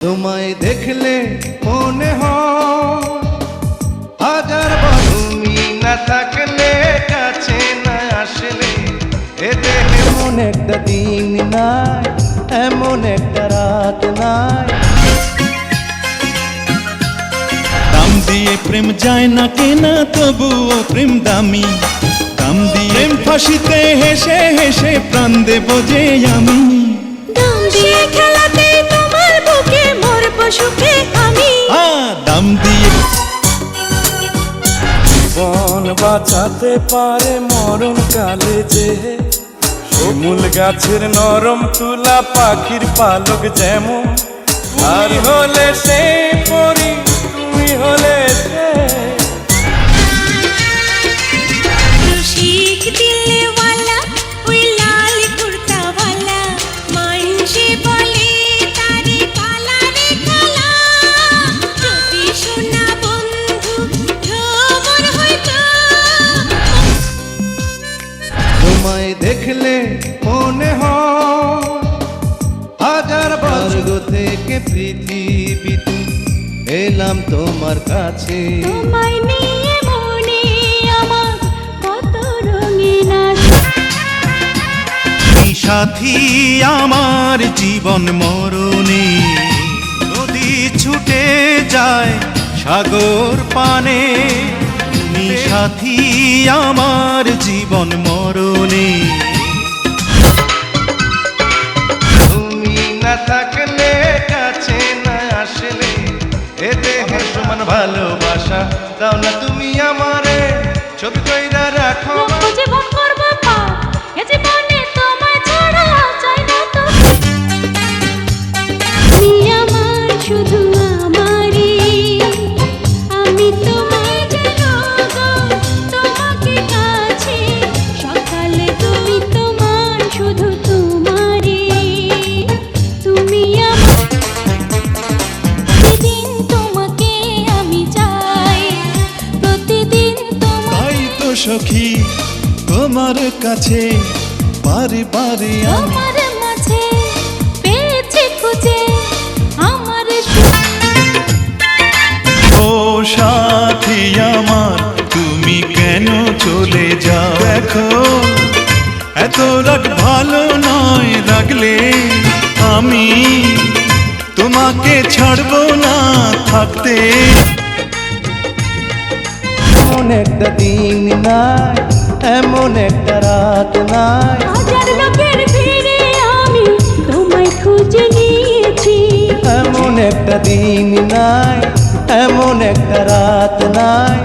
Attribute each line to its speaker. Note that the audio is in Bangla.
Speaker 1: তোমায় দেখলে মনে হয় হাজার তুমি না থাকলে কাছে না আসলে। এতে এমন একটা দিন নাই এমন একটা রাত নাই।
Speaker 2: দাম দিয়ে প্রেম যায় না কেনা তবুও প্রেম দামি। দাম দিয়ে প্রেম ফাঁসিতে হেসে হেসে প্রাণ দেব যে আমি।
Speaker 3: দাম দিয়ে খেলাতে
Speaker 1: বন বাঁচাতে পারে মরণ কালে যে। শিমুল গাছের নরম তুলা পাখির পালক যেমন, আর হলে সে পরি তোমায় দেখলে মনে হয় হাজার বর্গ থেকে পৃথিবীতে এলাম তোমার কাছে।
Speaker 3: তোমায় নিয়ে মনে আমার কত রঙিন
Speaker 2: সাথী আমার জীবন মরণে নদী ছুটে যায় সাগর পানে। সাথী আমার জীবন মরণে।
Speaker 1: তুমি না থাকলে কাছে না আসলে এতে সমান ভালোবাসা দাও না তুমি আমারে ছবি কইরা রাখো।
Speaker 3: জীবন করব এ জীবনে তোমায় ছাড়া চাই না তো। তুমি আমার শুধু আমারই আমি তোমায়
Speaker 2: সখী তোমার কাছে বারে বারে
Speaker 3: আমার মাঝে পেয়েছি খুঁজে আমার
Speaker 2: ও সাথী আমার তুমি কেন চলে যাও? দেখো এত রাগ ভালো নয় রাগলে আমি তোমাকে ছাড়বো না থাকতে।
Speaker 1: এমন একটা দিন নাই এমন একটা রাত নাই।
Speaker 3: হাজার লোকের ভিড়ে আমি তোমায় খুঁজে নিয়েছি।
Speaker 1: এমন একটা দিন নাই এমন একটা রাত নাই।